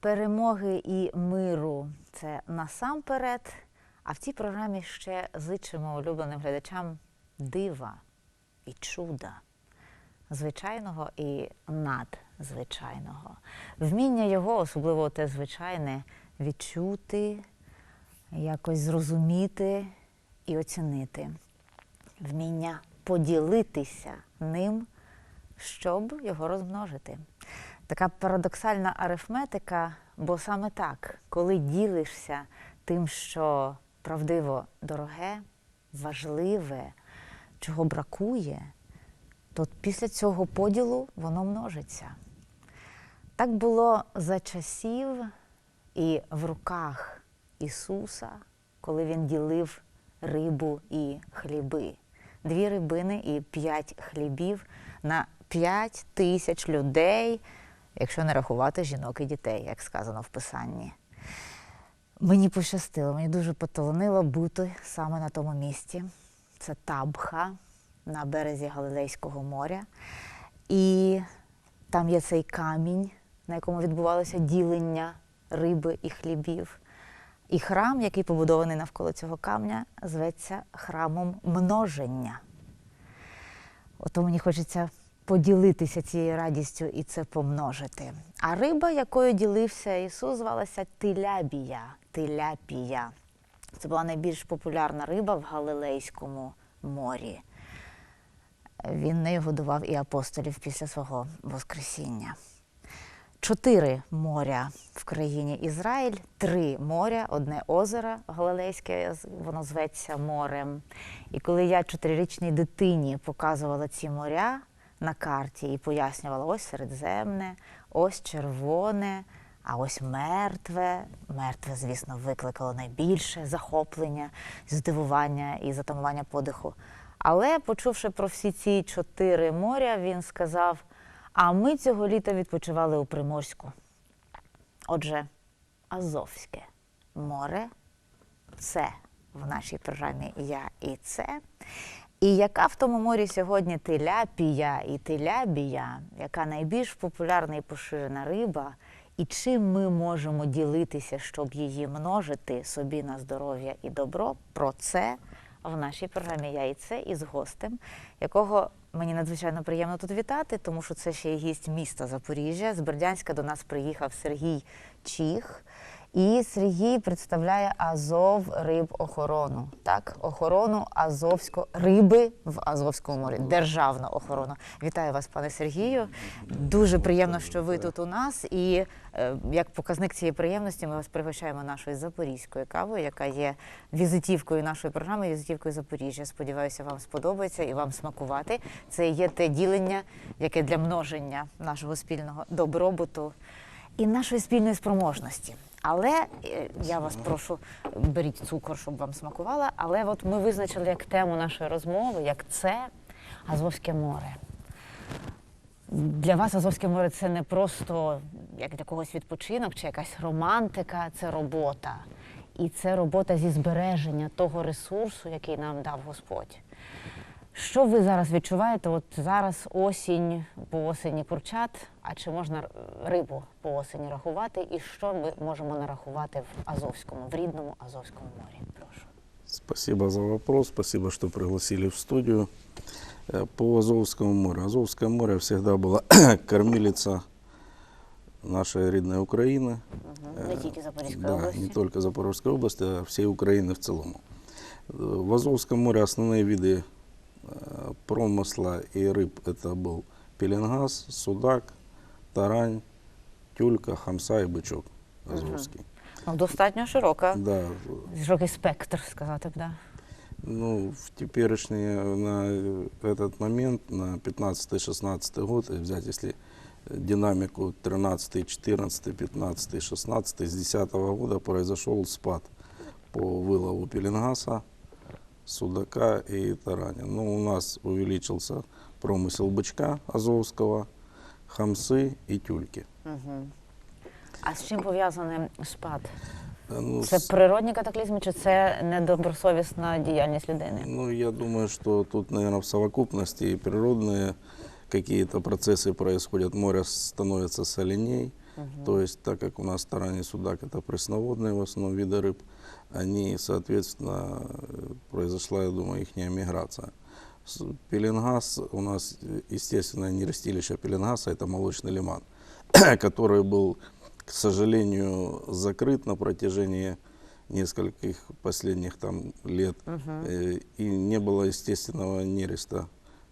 перемоги і миру це насамперед. А в цій програмі ще зичимо улюбленим глядачам дива і чуда, звичайного і надзвичайного. Вміння його, особливо те звичайне, відчути, якось зрозуміти і оцінити. Вміння поділитися ним, щоб його розмножити. Така парадоксальна арифметика, бо саме так, коли ділишся тим, що правдиво дороге, важливе, чого бракує, то після цього поділу воно множиться. Так було за часів і в руках Ісуса, коли Він ділив рибу і хліби. Дві рибини і п'ять хлібів на п'ять тисяч людей, якщо не рахувати жінок і дітей, як сказано в Писанні. Мені пощастило, мені дуже поталанило бути саме на тому місці. Це Табха на березі Галилейського моря. І там є цей камінь, на якому відбувалося ділення риби і хлібів. І храм, який побудований навколо цього камня, зветься храмом множення. Ото мені хочеться поділитися цією радістю і це помножити. А риба, якою ділився Ісус, звалася Тилябія. Тиляпія. Це була найбільш популярна риба в Галилейському морі. Він нею годував і апостолів після свого Воскресіння. Чотири моря в країні Ізраїль, три моря, одне озеро Галилейське, воно зветься морем. І коли я чотирирічній дитині показувала ці моря на карті і пояснювала, ось Середземне, ось червоне, а ось мертве. Мертве, звісно, викликало найбільше захоплення, здивування і затамування подиху. Але, почувши про всі ці чотири моря, він сказав: а ми цього літа відпочивали у Приморську. Отже, Азовське море це в нашій програмі Я і це. І яка в тому морі сьогодні тиляпія і тилябія, яка найбільш популярна і поширена риба, і чим ми можемо ділитися, щоб її множити собі на здоров'я і добро, про це в нашій програмі Я і це із гостем, якого мені надзвичайно приємно тут вітати, тому що це ще й гість міста Запоріжжя. З Бердянська до нас приїхав Сергій Чіх. І Сергій представляє Азов рибохорону. Так, охорону Азовського риби в Азовському морі, державну охорону. Вітаю вас, пане Сергію. Дуже приємно, що ви тут у нас. І е, як показник цієї приємності, ми вас пригощаємо нашою запорізькою кавою, яка є візитівкою нашої програми, візитівкою Запоріжжя. Сподіваюся, вам сподобається і вам смакувати. Це є те ділення, яке для множення нашого спільного добробуту і нашої спільної спроможності. Але е, я вас прошу, беріть цукор, щоб вам смакувало. Але от ми визначили як тему нашої розмови, як це Азовське море. Для вас Азовське море це не просто як для когось відпочинок чи якась романтика, це робота. І це робота зі збереження того ресурсу, який нам дав Господь. Що ви зараз відчуваєте? От зараз осінь по осені курчат, а чи можна рибу по осені рахувати? І що ми можемо нарахувати в Азовському, в рідному Азовському морі? Прошу. Спасибо за вопрос, спасибо, что пригласили в студию. Э, По Азовскому морю. Азовское море всегда было кормилица нашей родной Украины. Угу. Не тільки Запорізької Да, області. не только Запорожской области, а всей Украины в целом. Э, В Азовском море основные виды э, промысла и рыб это был пеленгаз, судак, тарань, тюлька, хамса и бычок азовский. Ну, достатньо широка, Да, широкий спектр, сказати б, да. Ну, в теперешний, на этот момент, на 15-16 год, и взять, если динамику 13, 14, 15, 16, с 10 года произошел спад по вылову пеленгаса, судака и тараня. Ну, у нас увеличился промысел бычка азовского, хамсы и тюльки. Угу. А з чим пов'язаний спад? Э, Ну, Це с- природні катаклізми, чи це недобросовісна діяльність людини? Ну, я думаю, что тут, наверное, в совокупности и природные какие-то процессы происходят. Море становится соленей, То есть, так как у нас таранный судак это пресноводные в основном виды рыб, они, соответственно, э, произошла, я думаю, их миграция. С- Пеленгаз у нас, э, естественно, не растилище пеленгаса, это молочный лиман, который был, к сожалению, закрыт на протяжении нескольких последних там лет, э, и не было естественного нереста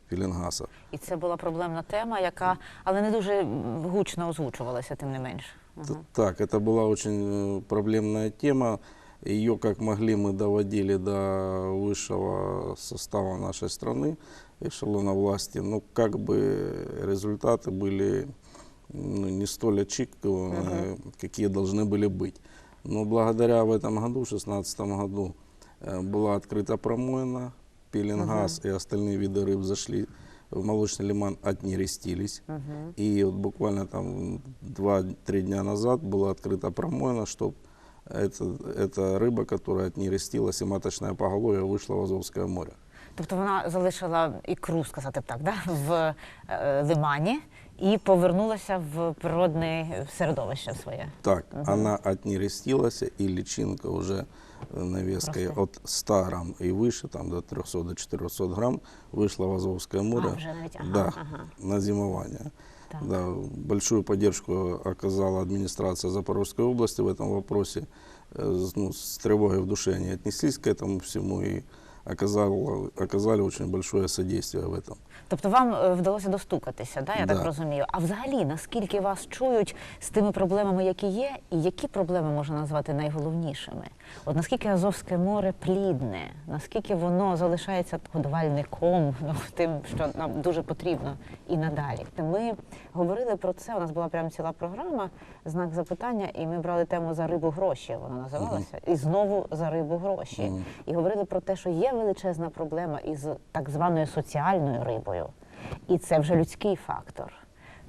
пеленгаса. І це була проблемна тема, яка але не дуже м, гучно озвучувалася, тим не менш. Т- Так, это была очень э, проблемная тема. Ее как могли мы доводили до высшего состава нашей страны, эшелона власти. Но как бы результаты были ну, не столь очікувані, какие должны были быть. Но благодаря в этом году, в 2016 году, э, была открыта промоина, пеленгаз и остальные виды рыб зашли в молочный лиман, отнерестились. И вот буквально там 2-3 дня назад была открыта промоина, чтобы это, эта рыба, которая отнерестилась, и маточное поголовье вышла в Азовское море. Тобто вона залишила ікру, сказати б так, да? в е, лимані і повернулася в природне середовище своє. Так, она отнерестилась, и личинка уже э, навеской Просто. от 100 грамм и выше, там до 300 до 400 грамм, вышла в Азовское море вже навіть, ага, да, ага. на зимование. Так. Да, большую поддержку оказала администрация Запорожской области в этом вопросе. Э, с- Ну, с тревогой в душе они отнеслись к этому всему и оказало, оказали очень большое содействие в этом. Тобто вам е, вдалося достукатися, да, я Да. так розумію. А взагалі, наскільки вас чують з тими проблемами, які є, і які проблеми можна назвати найголовнішими? От наскільки Азовське море плідне, наскільки воно залишається годувальником, ну, тим, що нам дуже потрібно і надалі. Ми говорили про це. У нас була прям ціла програма, знак запитання, і ми брали тему за рибу гроші. Вона називалася, і знову за рибу гроші. І говорили про те, що є величезна проблема із так званою соціальною рибою, і це вже людський фактор.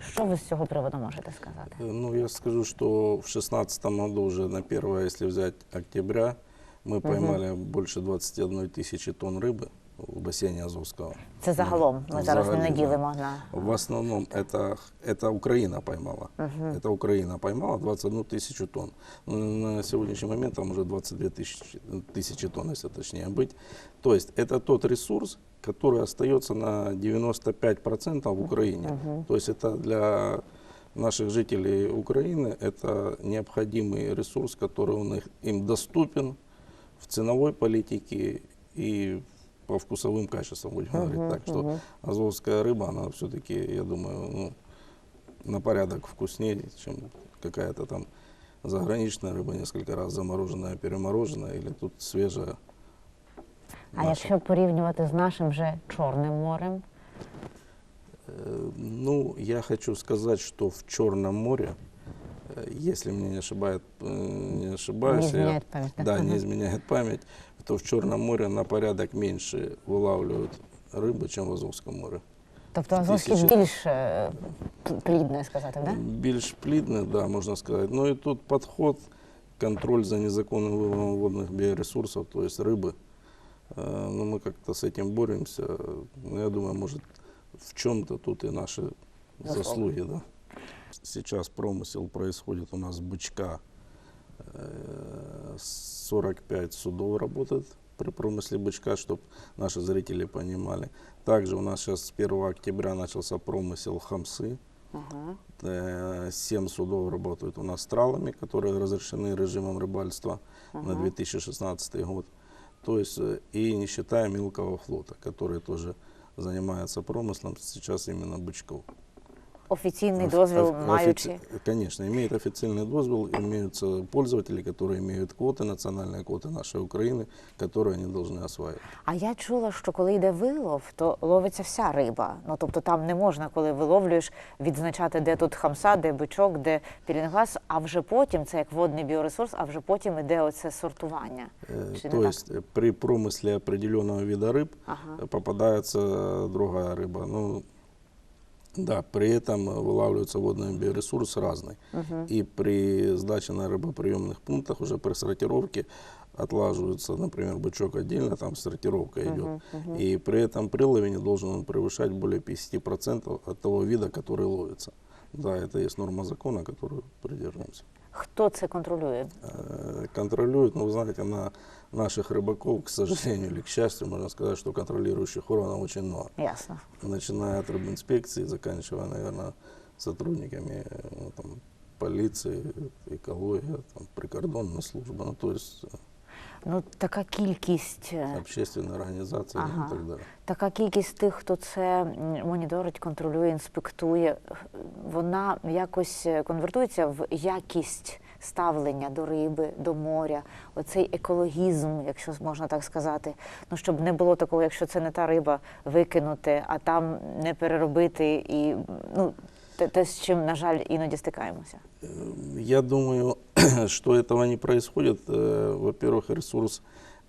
Що ви з цього приводу можете сказати? Э, Ну, я скажу, что в 2016 году уже на 1, если взять октября, мы поймали больше 21 тысячи тонн рыбы в бассейне Азовского. Це загалом. Ми зараз не Взагалі, да. наділимо на В основном это, это Украина поймала. Это Украина поймала 21 тысячу тонн. Ну, На сегодняшний момент там уже 22 тысячи, тысячи тонн, если точнее быть. То есть это тот ресурс, который остается на 95% в Украине. То есть это для наших жителей Украины это необходимый ресурс, который у них, им доступен в ценовой политике и по вкусовым качествам, будем говорить так, что азовская рыба, она все-таки, я думаю, ну, на порядок вкуснее, чем какая-то там заграничная рыба, несколько раз замороженная, перемороженная, или тут свежая. а наша. якщо порівнювати з нашим же Чорним морем, Э, Ну, я хочу сказать, что в Черном море, э, если мне не ошибает, э, не ошибаюсь, Не я- память, да? да, не изменяет память, то в Черном море на порядок меньше вылавливают рыбы, чем в Азовском море. тобто Азовське Тисячі. більш е, плідне сказати, да? Більш плідне, да, можна сказати. Ну і тут підход, контроль за незаконним вивозом водних біоресурсів, то есть рыбы. Э, Ну, мы как-то с этим боремся. Ну, Я думаю, может, в чем-то тут и наши Заслуги. заслуги, да. Сейчас промысел происходит у нас бычка. Э, 45 судов работает при промысле бычка, чтобы наши зрители понимали. Также у нас сейчас с 1 октября начался промысел хамсы. Ага. Э, Семь судов работают у нас с тралами, которые разрешены режимом рыбальства на 2016 год. То есть, э, и не считая мелкого флота, который тоже занимается промыслом сейчас именно бычков. Офіційний Оф- дозвіл оф- маючи. офици- Конечно, имеет официальный дозвол, имеются пользователи, которые имеют квоты, национальные квоты нашей Украины, которые они должны осваивать. А я чула, що коли йде вилов, то ловиться вся риба. Ну тобто там не можна, коли виловлюєш, відзначати, де тут хамса, де бичок, де пілінгаз, а вже потім це як водний біоресурс, а вже потім іде оце сортування. Э, Чи не То так? есть э, при промысле определенного вида рыб Ага. э, попадается другая рыба. Ну, да, при этом э, вылавливается водный биоресурс разный. И при сдаче на рыбоприемных пунктах уже при сортировке отлаживается, например, бычок отдельно, там сортировка идет. И при этом при лове не должен он превышать более 50% от того вида, который ловится. Да, это есть норма закона, которую придерживаемся. Хто це контролює? Э, Контролирует, ну, вы знаете, на наших рыбаков, к сожалению или к счастью, можно сказать, что контролирующих органов очень много. Ясно. Начиная от рыбинспекции, заканчивая, наверное, сотрудниками э, ну, там, полиции, экология, там, прикордонная служба, ну, то есть э, Ну, така кількість. е, общественные организации ну, Ага. и так далее. Така кількість тих, хто це м, моніторить, контролює, інспектує, вона якось е, конвертується в якість ставлення до риби, до моря, оцей екологізм, якщо можна так сказати. Ну щоб не було такого, якщо це не та риба, викинути, а там не переробити і ну те, те з чим, на жаль, іноді стикаємося. Э, Я думаю, что этого не происходит. Э, Во-первых, ресурс,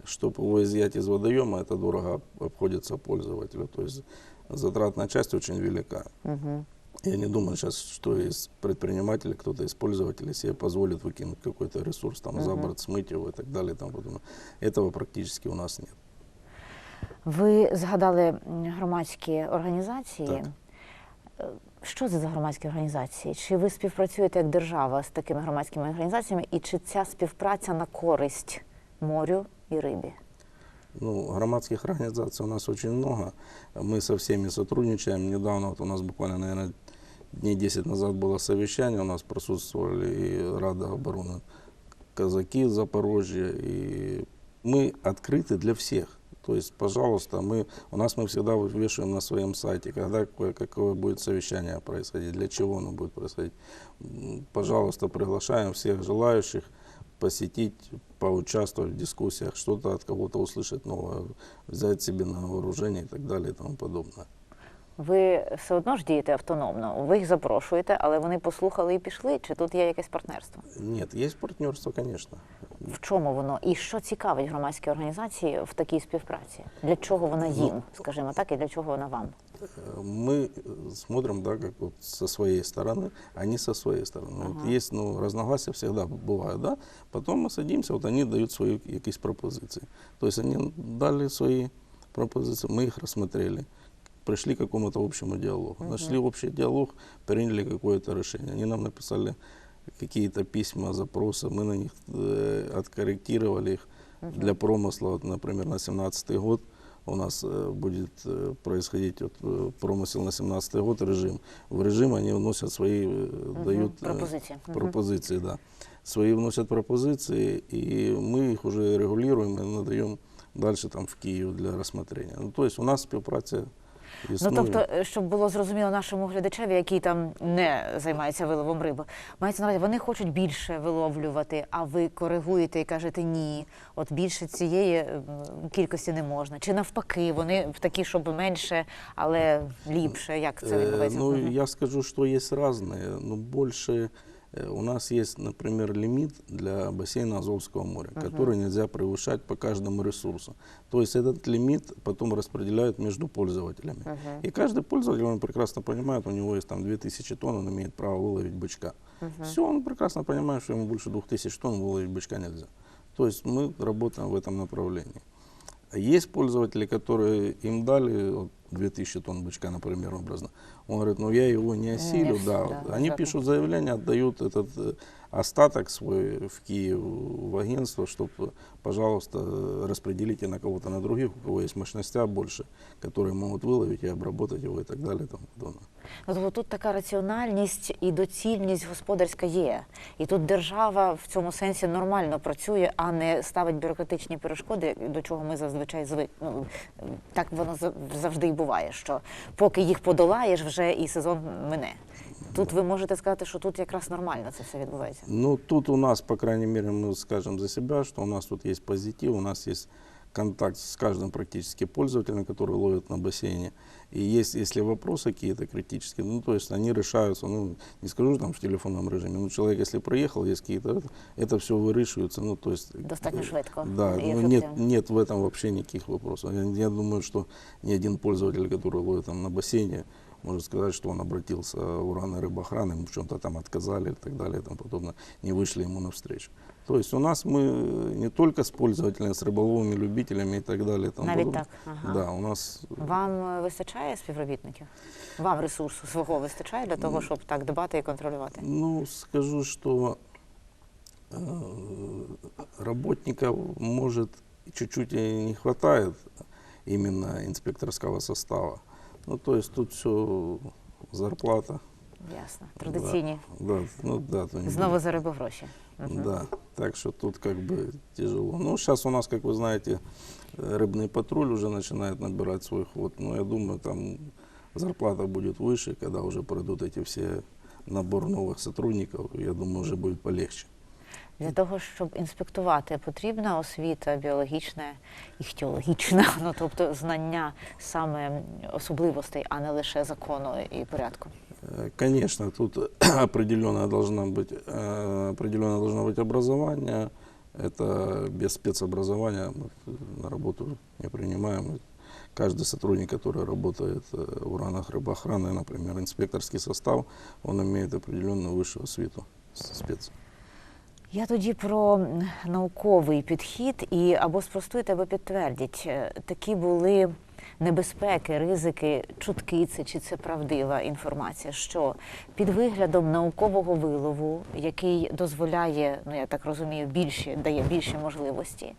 чтобы его изъять из водоема, это дорого обходится пользователю. То есть затратная часть очень велика. Угу. Я не думаю сейчас, что из предпринимателей, кто-то из пользователей себе позволит выкинуть какой-то ресурс, там, за Мгм. борт, смыть его и так далее. и тому подобное. Этого практически у нас нет. Ви згадали м, громадські організації. Так. Е, Що це за громадські організації? Чи ви співпрацюєте як держава з такими громадськими організаціями, і чи ця співпраця на користь морю і рибі? Ну, громадских организаций у нас очень много. Мы со всеми сотрудничаем. Недавно, вот у нас буквально, наверное, дней 10 назад было совещание. У нас присутствовали и Рада обороны казаки Запорожья. И мы открыты для всех. То есть, пожалуйста, мы, у нас мы всегда вывешиваем на своем сайте, когда какое, какое будет совещание происходить, для чего оно будет происходить. М, Пожалуйста, приглашаем всех желающих посетить, поучаствовать в дискуссиях, что-то от кого-то услышать новое, взять себе на вооружение и так далее и тому подобное Ви все одно ж дієте автономно. Ви їх запрошуєте, але вони послухали і пішли. Чи тут є якесь партнерство? Нет, есть партнерство, конечно. В чому воно? І що цікавить громадські організації в такій співпраці? Для чого вона їм, скажімо так, і для чого вона вам? Э, Мы э, смотрим, да, как вот со своей стороны, они со своей стороны. Вот Ага. есть, ну, разногласия всегда бывают, да. Потом мы садимся, вот они дают свои якісь пропозиції. То есть они дали свои пропозиции, мы их рассмотрели, пришли к какому-то общему диалогу. Мгм. Нашли общий диалог, приняли какое-то решение. Они нам написали какие-то письма, запросы, мы на них э, откорректировали их Мгм. для промысла, вот, например, на 17 год у нас э, будет э, происходить вот, э, промысел на 17 год режим. В режим они вносят свои, э, Мгм. дают э, пропозиції. Мгм. пропозиции, да. Свои вносят пропозиции, и мы их уже регулируем и надаем дальше там в Киев для рассмотрения. Ну, то есть у нас співпраця Ну існує. тобто, е, щоб було зрозуміло нашому глядачеві, який там не займається виловом риби, мається на увазі, вони хочуть більше виловлювати, а ви коригуєте і кажете ні, от більше цієї м, кількості не можна. Чи навпаки, вони такі, щоб менше, але ліпше. Як це Э, відбувається? Ну, Мгм. я скажу, что есть разные, но больше э, у нас есть, например, лимит для бассейна Азовского моря, Мгм. который нельзя превышать по каждому ресурсу. То есть этот лимит потом распределяют между пользователями. Мгм. И каждый пользователь, он прекрасно понимает, у него есть там 2000 тонн, он имеет право выловить бычка. Мгм. Все, он прекрасно понимает, что ему больше 2000 тонн выловить бычка нельзя. То есть мы работаем в этом направлении. А Есть пользователи, которые им дали вот, 2000 тонн бычка, например, образно. Он говорит, ну я его не осилю, вс- да. да, Они да. пишут заявление, отдают этот э, остаток свой в Киев в агентство, чтобы, пожалуйста, распределите на кого-то на других, у кого есть мощностя больше, которые могут выловить и обработать его и так далее. и тому подобное. Ну, тобто тут така раціональність і доцільність господарська є. І тут держава в цьому сенсі нормально працює, а не ставить бюрократичні перешкоди, до чого ми зазвичай звик. Ну, так воно за- завжди і буває, що поки їх подолаєш, вже і сезон мине. Тут ви можете сказати, що тут якраз нормально це все відбувається. Ну, тут у нас, по крайней мере, мы скажем за себя, что у нас тут есть позитив, у нас есть контакт с каждым практически пользователем, который ловит на бассейне. И есть, если вопросы какие-то критические, ну, то есть они решаются, ну, не скажу там в телефонном режиме, но человек, если приехал, есть какие-то, это, это все вырішується, ну, то есть... Достатньо э, швидко Да, і ну, нет, ефективно. нет в этом вообще никаких вопросов. Я, я думаю, что ни один пользователь, который ловит там на бассейне, может сказать, что он обратился в уран рыбоохраны, ему в чем-то там отказали и так далее и тому подобное, не вышли ему навстречу. То есть у нас мы не только с пользователями, с рыболовыми любителями и так далее. и тому Навіть подобное. так. Ага. Да, у нас Вам е, вистачає співробітників? Вам ресурсу свого вистачає для того, щоб так дбати і контролювати? Ну, скажу, что э, работников, может, чуть-чуть и не хватает именно инспекторского состава. Ну, то есть тут все зарплата. Ясно. Традиційні. Да, ну да. то не Знову за рибу гроші. Мгм. Да, так что тут как бы тяжело. Ну, сейчас у нас, как вы знаете, э, рыбный патруль уже начинает набирать свой ход. Но я думаю, там зарплата будет выше, когда уже пройдут эти все набор новых сотрудников. Я думаю, уже будет полегче. Для того, щоб інспектувати, потрібна освіта біологічна, іхтіологічна, ну тобто знання саме особливостей, а не лише закону і порядку. Э, Конечно, тут определенное должна быть, э, определенное должно быть образование. Это без спецобразования мы на работу не принимаем. Каждый сотрудник, который работает э, в ранах рыбоохраны, например, инспекторский состав, он имеет определенную высшую освиту с- спец. Я тоді про науковий підхід і або спростуйте, або підтвердіть. Е, Такі були небезпеки, ризики, чутки це чи це правдива інформація, що під виглядом наукового вилову, який дозволяє, ну я так розумію, більші дає більші можливості,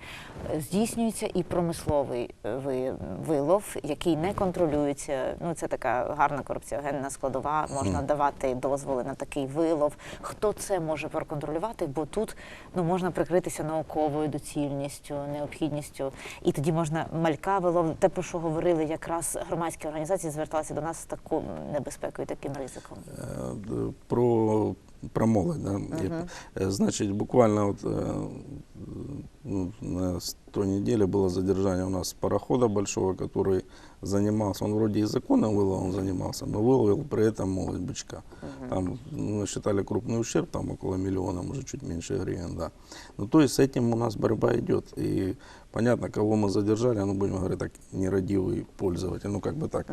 здійснюється і промисловий е, вилов, який не контролюється. Ну це така гарна корупціогенна складова. Можна давати дозволи на такий вилов. Хто це може проконтролювати? Бо тут ну можна прикритися науковою доцільністю, необхідністю, і тоді можна малька вилов. Те про що говорили, якраз громадські організації зверталися до нас з такою небезпекою, таким ризиком. Э, д- Про, про молодь, да. Я- э, Значит, буквально вот э, ну, на с- той неделе было задержание у нас парохода большого, который занимался, он вроде и законным выловом занимался, но выловил при этом молоть бычка. Там ну, насчитали крупный ущерб, там около миллиона, может чуть меньше гривен, да. Ну, то есть с этим у нас борьба идет. И понятно, кого мы задержали, ну, будем говорить так, нерадивый пользователь, ну, как бы так.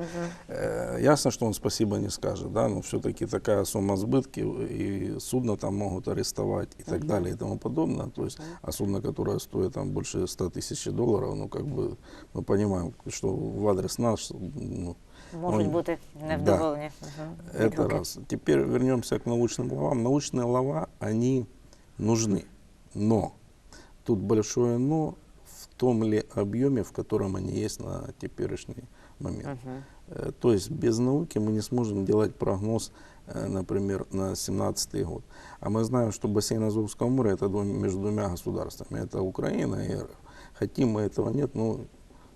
Э, Ясно, что он спасибо не скажет, да, но все-таки такая сумма сбытки, и судно там могут арестовать и так далее и тому подобное. То есть, а судно, которое стоит там больше 100 тысяч долларов, ну, как бы, мы понимаем, что в адрес нас, ну, Можуть Ну, бути невдоволені. Мгм. это Відгуки. раз. Теперь вернемся к научным ловам. Научные лова, они нужны. Но тут большое но в том ли объеме, в котором они есть на теперешний момент. Э, То есть без науки мы не сможем делать прогноз, э, например, на 2017 год. А мы знаем, что бассейн Азовского моря это между двумя государствами. Это Украина и РФ. Хотим мы этого нет, но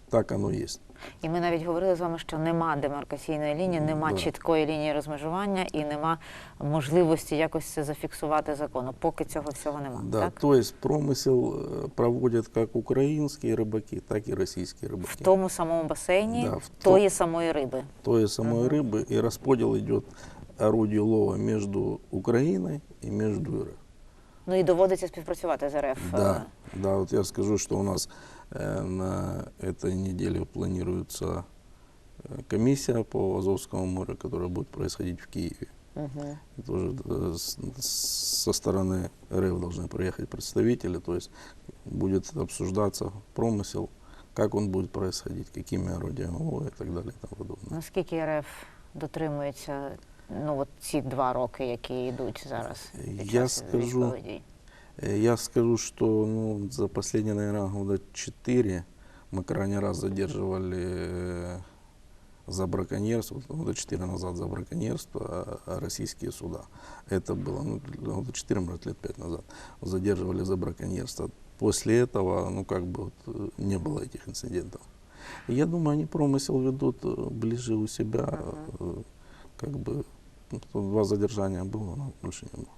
так оно есть. І ми навіть говорили з вами, що нема демаркаційної лінії, нема Да. чіткої лінії розмежування і нема можливості якось це зафіксувати законом. Поки цього всього нема. Да, Так? то есть промысел э, проводят как украинские рыбаки, так и российские В рыбаки. тому самому басейні Да, в тої самої риби. То есть самой рыбы и расподел идет орудий лова между Украиной и между РФ. Ну і доводиться співпрацювати з РФ. Да, да, вот я скажу, что у нас э, на этой неделе планируется э, комиссия по Азовскому морю, которая будет происходить в Киеве. Угу. И тоже э, с- со стороны РФ должны приехать представители, то есть будет обсуждаться промысел, как он будет происходить, какими орудиями лова и так далее и тому подобное. Наскільки РФ дотримується ну, от ці два роки, які йдуть зараз? під Я час скажу, військових дій? Э, Я скажу, что ну, за последние, наверное, года четыре мы крайний раз задерживали э, за браконьерство, вот года четыре назад за браконьерство а, а российские суда. Это было ну, года четыре, может, лет пять назад. Задерживали за браконьерство. После этого, ну, как бы, вот, э, не было этих инцидентов. И я думаю, они промысел ведут э, ближе у себя, э, как бы, ну, тут два задержания было, но больше не было.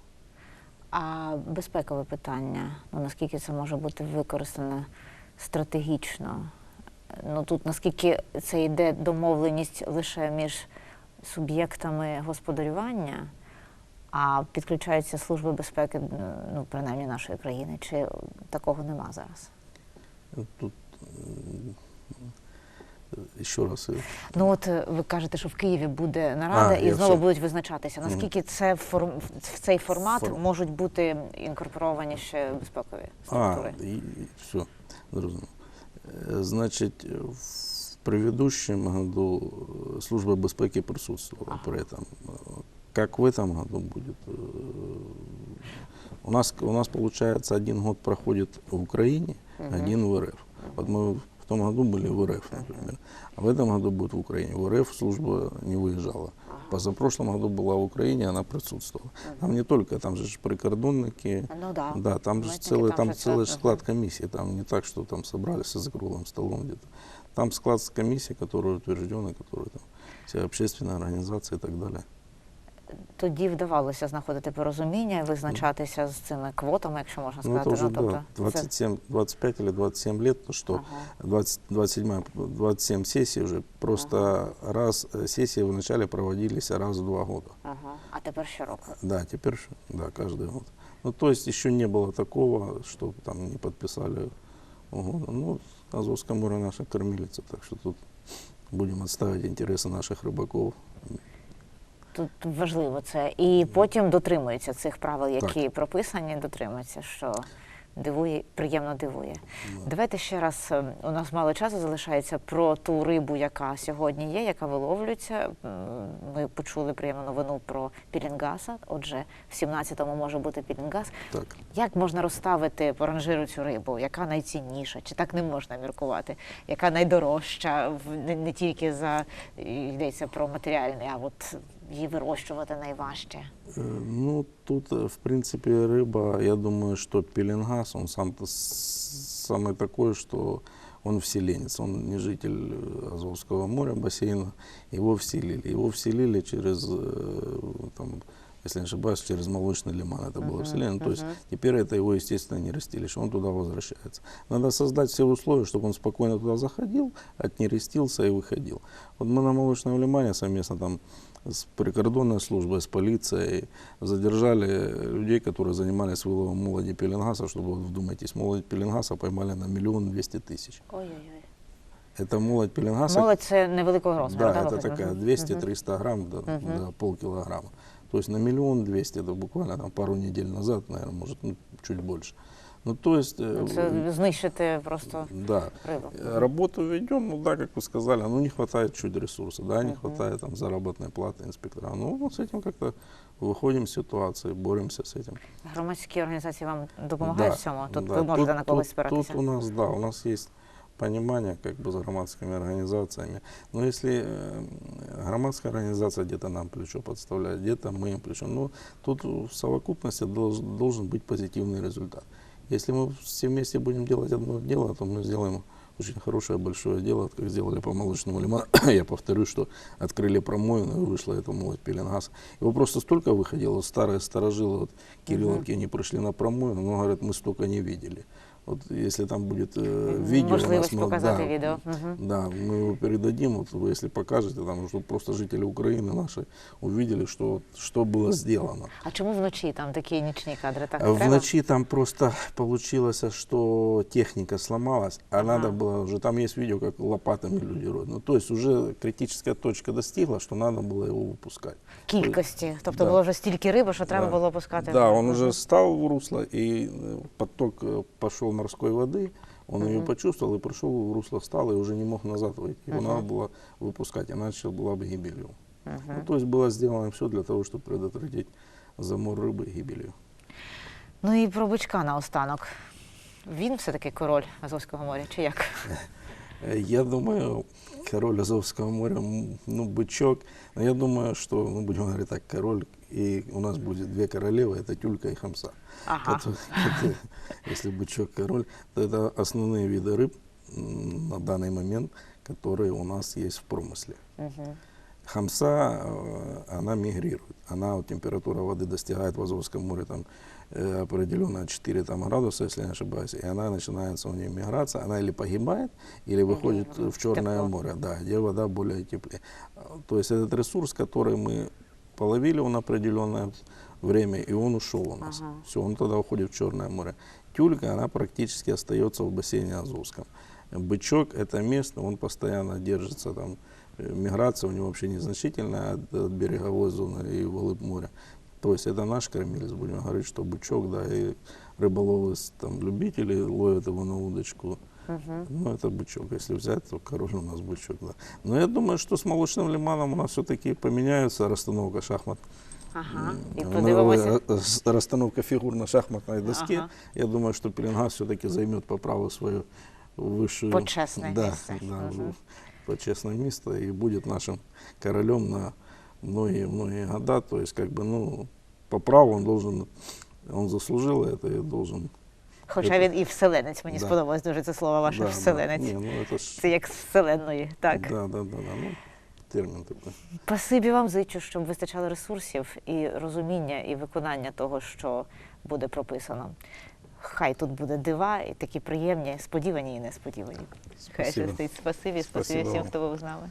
А безпекове питання, ну наскільки це може бути використано стратегічно? Ну тут наскільки це йде домовленість лише між суб'єктами господарювання, а підключаються служби безпеки, ну принаймні нашої країни, чи такого нема зараз? Тут м, Еще раз. э, Ну от е, ви кажете, що в Києві буде нарада, А, і я знову все. будуть визначатися. Наскільки це в форм в цей формат Форм- можуть бути інкорпоровані ще безпекові А, структури? и, все, зрозумів. Э, Значит, в предыдущем году э, служба безпеки присутствовала Ага. при этом. Э, Как в этом году будет? э, У нас, у нас, получается, один год проходит в Украине, Мгм. один в РФ. Вот мы в том году были в РФ, например. А в этом году будет в Украине. В РФ служба не выезжала. Позапрошлом году была в Украине, она присутствовала. Там не только, там же ж прикордонники, Ну да. да, там же Митники, целый, там там же всё, целый мгм. склад комиссии, там не так, что там собрались за круглым столом где-то. Там склад с комиссии, который утвержден, и который там все общественные организации и так далее. Тоді вдавалося знаходити порозуміння, визначатися з цими квотами, якщо можна Ну, это сказати. уже, тобто да, це- 27, 25 или 27 лет, то что Ага. 20, 27, 27 сессий уже, просто раз э, сессии вначале проводились раз в два года. Ага. А тепер щороку. Да, теперь, ж- да, каждый год. Ну, то есть еще не было такого, что там не подписали угоду. Ну, Азовское море наша кормилица, так что тут будем отставить интересы наших рыбаков. Тут важливо це. І потім дотримуються цих правил, які Так. прописані, дотримуються, що дивує, приємно дивує. Давайте ще раз, е, у нас мало часу залишається про ту рибу, яка сьогодні є, яка виловлюється. Ми почули приємну новину про пілінгаса. Отже, в 17-му може бути пілінгас. Так. Як можна розставити по ранжиру цю рибу? Яка найцінніша? Чи так не можна міркувати? Яка найдорожча? Не, не тільки за йдеться про матеріальний, а от її вирощувати найважче. Э, Ну, тут, э, в принципе, рыба, я думаю, что пеленгас, он сам-то с- самый такой, что он вселенец, он не житель э, Азовского моря, бассейна, его вселили. Его вселили через, э, там, если не ошибаюсь, через молочный лиман это было Мгм, вселено. То есть теперь это его естественное нерестилище, он туда возвращается. Надо создать все условия, чтобы он спокойно туда заходил, отнерестился и выходил. Вот мы на молочном лимане совместно там с прикордонной службой, с полицией задержали людей, которые занимались выловом молоди пеленгаса, чтобы, вот вдумайтесь, молодь пеленгаса поймали на миллион двести тысяч. Ой-ой-ой. Это молодь пеленгаса. Молодь це невеликого розміру. Да, это виходить? такая Мгм. 200-300 грамм до, Мгм. до полкилограмма. То есть на миллион двести, это буквально там, пару недель назад, наверное, может, ну, чуть больше. Ну, то есть... э, Ну, Це знищити просто Да. рибу. Э, Работу ведем, ну да, как вы сказали, ну не хватает чуть ресурсов, да, не Мгм. хватает там заработной платы инспектора. Ну, вот с этим как-то выходим из ситуации, боремся с этим. Громадські організації вам допомагають Да, в цьому? Тут да. ви можете Тут- на когось тут, спиратися. Тут у нас, да, у нас есть понимание как бы с громадскими организациями. Но если э, громадская организация где-то нам плечо подставляет, где-то мы им плечо, ну, тут в совокупности долж- должен быть позитивный результат. Если мы все вместе будем делать одно дело, то мы сделаем очень хорошее большое дело, как сделали по молочному лиману. Я повторю, что открыли промоину, и вышла эта молоть пеленгаса. Его просто столько выходило, вот старые сторожилы, вот Кирилловки, они пришли на промоину, но говорят, мы столько не видели. Вот если там будет э, видео, у нас, Можливість мы- показати да, відео. Мгм. да, мы его передадим, вот вы если покажете, там, чтобы просто жители Украины наши увидели, что, вот что было сделано. А чому вночі там такі нічні кадри? Так А треба? В ночи там просто получилось, что техника сломалась, а Ага. надо было уже, там есть видео, как лопатами люди роют. Ну, то есть уже критическая точка достигла, что надо было его выпускать. Кількості. Тобто Да. було вже стільки риби, що треба Да. було пускати. Да, он Мгм. уже стал в русло, и э, поток э, пошел морской воды, он ее Мгм. почувствовал и пришел в русло, встал и уже не мог назад выйти. Его Мгм. надо было выпускать, иначе была бы гибелью. Мгм. Ну, то есть было сделано все для того, чтобы предотвратить замор рыбы гибелью. Ну і про бичка наостанок. Він все-таки король Азовського моря, чи як? Э, Я думаю, король Азовского моря, ну, бычок, но я думаю, что, ну, будем говорить так, король, и у нас будет две королевы, это тюлька и хамса. Ага. Это- это, если бычок король, то это основные виды рыб на данный момент, которые у нас есть в промысле. Мгм. Хамса, э, она мигрирует. Она, вот, температура воды достигает в Азовском море там, определенно 4 там, градуса, если не ошибаюсь, и она начинается у нее миграция, она или погибает, или выходит Мгм. в Черное Тепло. море, да, где вода более теплее. То есть этот ресурс, который мы половили он определенное время, и он ушел у нас. Ага. Все, он тогда уходит в Черное море. Тюлька, она практически остается в бассейне Азовском. бычок это местный, он постоянно держится там. Э, Миграция у него вообще незначительная от, от береговой зоны и вглубь моря. То есть это наш кормилец, будем говорить, что бычок, да, и рыболовы, с- там, любители ловят его на удочку. Ну, это бычок. Если взять, то король у нас бычок, да. Но я думаю, что с молочным лиманом у нас все-таки поменяется расстановка шахмат. Ага. І М, подивимося. э, э, Расстановка фигур на шахматной доске. Ага. Я думаю, что Пеленгас все-таки займет по праву свою высшую... Почесне да, місце. Да, Мгм. почестное место и будет нашим королем на многие-многие года. То есть, как бы, ну, по праву он должен, он заслужил это и должен... Хоча він і вселенець, мені Да. сподобалось дуже це слово ваше Да, да. вселенець. Не, ну, это ж... Це як з вселенної, так. Да, да, да, да. Ну, термин такой. Спасибі вам зичу, щоб вистачало ресурсів і розуміння, і виконання того, що буде прописано. Хай тут буде дива і такі приємні, сподівані і несподівані. Хай Спасибо. щастить. Спасибі, спасибі Спасибо всім, вам. хто був з нами.